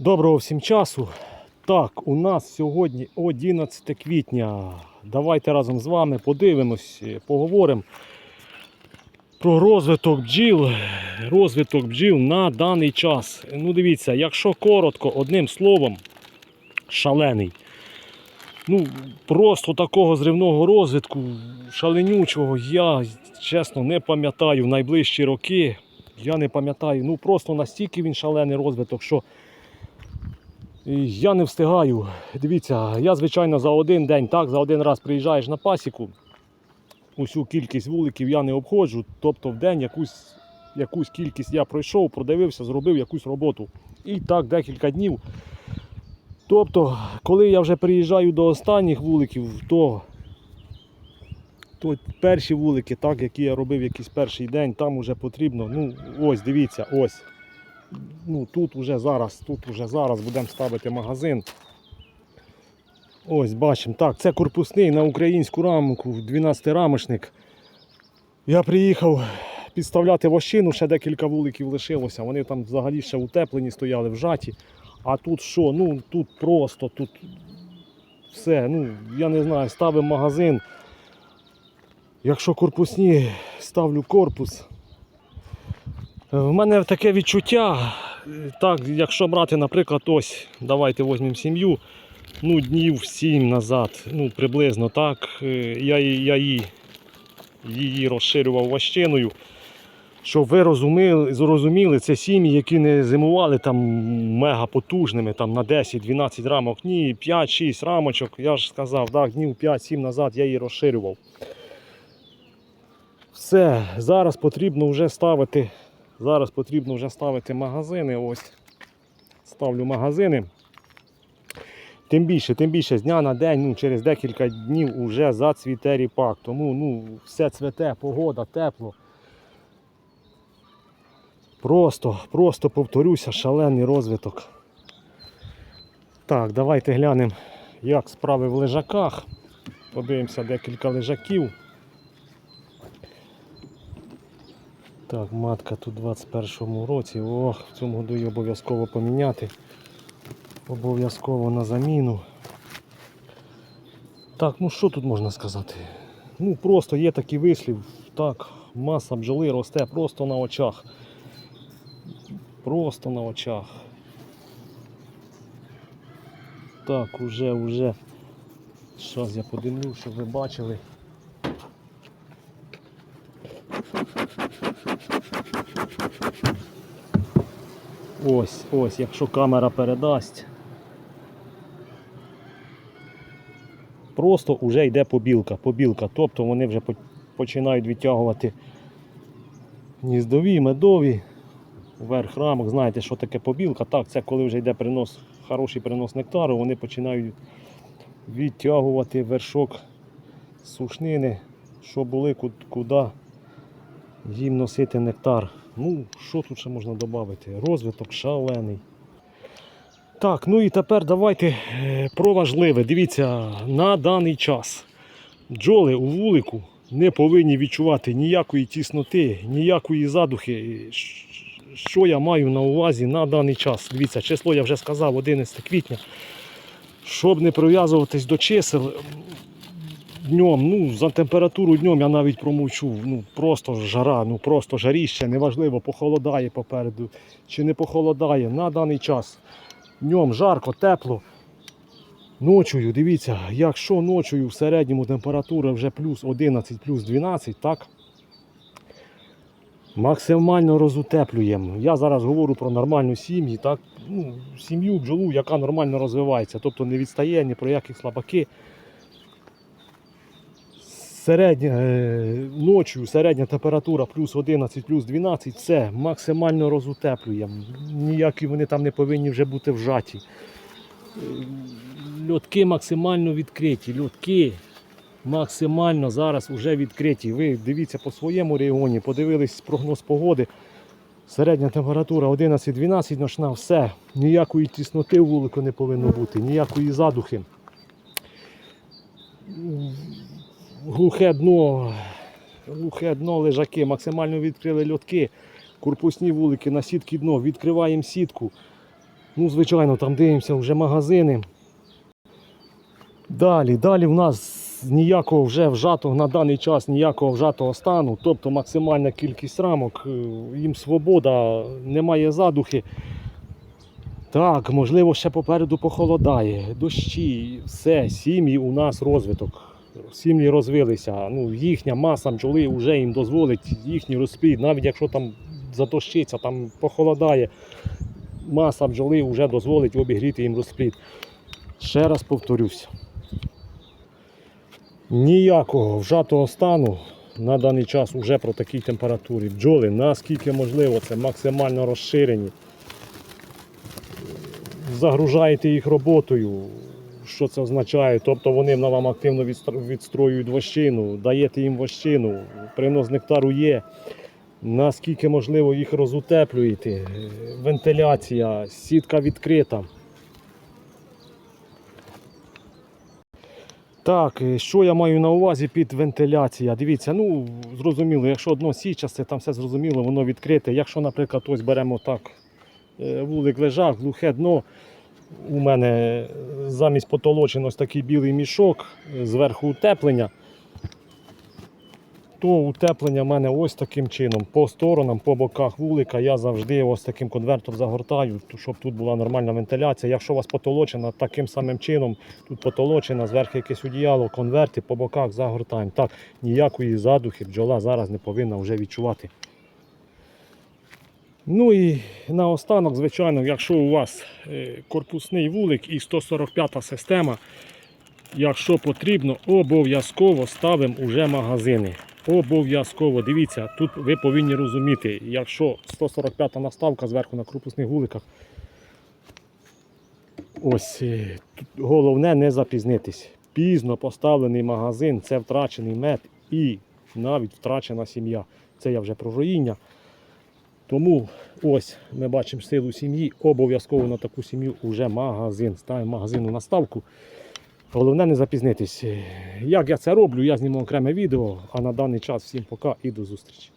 Доброго всім часу. Так, у нас сьогодні 11 квітня. Давайте разом з вами подивимось, поговоримо про розвиток бджіл. Розвиток бджіл на даний час. Ну, дивіться, якщо коротко, одним словом, шалений. Ну, просто такого зривного розвитку, шаленючого, я чесно не пам'ятаю в найближчі роки. Я не пам'ятаю. Ну просто настільки він шалений розвиток, що Я не встигаю. Дивіться, я, звичайно, за один день, так, за один раз приїжджаєш на пасіку. Усю кількість вуликів я не обходжу. Тобто в день якусь, якусь кількість я пройшов, продивився, зробив якусь роботу. І так декілька днів. Тобто, коли я вже приїжджаю до останніх вуликів, то, то перші вулики, так, які я робив якийсь перший день, там вже потрібно. Ну, ось, дивіться, ось ну, тут вже зараз, тут вже зараз будемо ставити магазин. Ось бачимо. Так, це корпусний на українську рамку, 12 рамочник. Я приїхав підставляти вощину, ще декілька вуликів лишилося. Вони там взагалі ще утеплені стояли, вжаті. А тут що? Ну тут просто, тут все. Ну, я не знаю, ставимо магазин. Якщо корпусні, ставлю корпус. В мене таке відчуття, так, якщо брати, наприклад, ось, давайте візьмемо сім'ю, ну, днів 7 назад, ну, приблизно так, е, я, я її, її розширював ващиною. Щоб ви розуміли, зрозуміли, це сім'ї, які не зимували там мега потужними, там на 10-12 рамок, ні, 5-6 рамочок, я ж сказав, так, днів 5-7 назад я її розширював. Все, зараз потрібно вже ставити Зараз потрібно вже ставити магазини. Ось ставлю магазини. Тим більше, тим більше з дня на день, ну, через декілька днів вже зацвіте ріпак. Тому ну, все цвете, погода, тепло. Просто, просто повторюся, шалений розвиток. Так, давайте глянемо, як справи в лежаках. Подивимося декілька лежаків. Так, матка тут в 21-му році. Ох, в цьому году її обов'язково поміняти. Обов'язково на заміну. Так, ну що тут можна сказати? Ну просто є такий вислів. Так, маса бджоли росте просто на очах. Просто на очах. Так, уже, уже. Зараз я подивлю, щоб ви бачили. Ось, ось, якщо камера передасть. Просто вже йде побілка, побілка. Тобто вони вже починають відтягувати гніздові, медові, верх рамок. Знаєте, що таке побілка? Так, це коли вже йде принос, хороший принос нектару, вони починають відтягувати вершок сушнини, що були, куди їм носити нектар. Ну, що тут ще можна додати? Розвиток шалений. Так, ну і тепер давайте е, про важливе. Дивіться, на даний час бджоли у вулику не повинні відчувати ніякої тісноти, ніякої задухи. Що я маю на увазі на даний час? Дивіться, число я вже сказав 11 квітня. Щоб не прив'язуватись до чисел, днем, ну, за температуру днем я навіть промовчу. Ну, просто жара, ну просто жаріще, неважливо, похолодає попереду чи не похолодає на даний час. Днем жарко, тепло. Ночою, дивіться, якщо ночою в середньому температура вже плюс 11, плюс 12, так? Максимально розутеплюємо. Я зараз говорю про нормальну сім'ю, так? Ну, сім'ю бджолу, яка нормально розвивається, тобто не відстає ні про які слабаки середня, е, ночі середня температура плюс 11, плюс 12, все, максимально розутеплюємо. Ніякі вони там не повинні вже бути вжаті. Е, Льотки максимально відкриті. Льотки максимально зараз вже відкриті. Ви дивіться по своєму регіоні, подивились прогноз погоди. Середня температура 11-12 ночна, все. Ніякої тісноти в вулику не повинно бути, ніякої задухи глухе дно, глухе дно лежаки, максимально відкрили льотки, корпусні вулики на сітки дно, відкриваємо сітку. Ну, звичайно, там дивимося вже магазини. Далі, далі в нас ніякого вже вжатого на даний час ніякого вжатого стану, тобто максимальна кількість рамок, е, їм свобода, немає задухи. Так, можливо, ще попереду похолодає, дощі, все, сім'ї у нас розвиток. Сім'ї розвилися. Ну, їхня маса бджоли вже їм дозволить їхній розплід, навіть якщо там задощиться, там похолодає, маса бджоли вже дозволить обігріти їм розплід. Ще раз повторюсь. Ніякого вжатого стану на даний час уже про такій температурі. Бджоли, наскільки можливо, це максимально розширені. Загружаєте їх роботою. Що це означає? Тобто вони вам активно відстроюють вощину, даєте їм вощину, принос нектару є. Наскільки можливо їх розутеплюєте, вентиляція, сітка відкрита. Так, е, що я маю на увазі під вентиляція? Дивіться, ну зрозуміло, якщо одно січасте, там все зрозуміло, воно відкрите. Якщо, наприклад, ось беремо так, е, вулик лежак, глухе дно. У мене замість потолочин ось такий білий мішок, е, зверху утеплення. То утеплення в мене ось таким чином. По сторонам, по боках вулика я завжди ось таким конвертом загортаю, щоб тут була нормальна вентиляція. Якщо у вас потолочена, таким самим чином, тут потолочена, зверху якесь одіяло, конверти по боках загортаємо. Так, ніякої задухи бджола зараз не повинна вже відчувати. Ну і наостанок, звичайно, якщо у вас е, корпусний вулик і 145 система, якщо потрібно, обов'язково ставимо уже магазини. Обов'язково. Дивіться, тут ви повинні розуміти, якщо 145 наставка зверху на корпусних вуликах, ось е, головне не запізнитись. Пізно поставлений магазин це втрачений мед і навіть втрачена сім'я. Це я вже про роїння. Тому ось ми бачимо силу сім'ї. Обов'язково на таку сім'ю вже магазин. Ставимо магазину наставку. Головне не запізнитись. Як я це роблю, я зніму окреме відео. А на даний час всім пока і до зустрічі.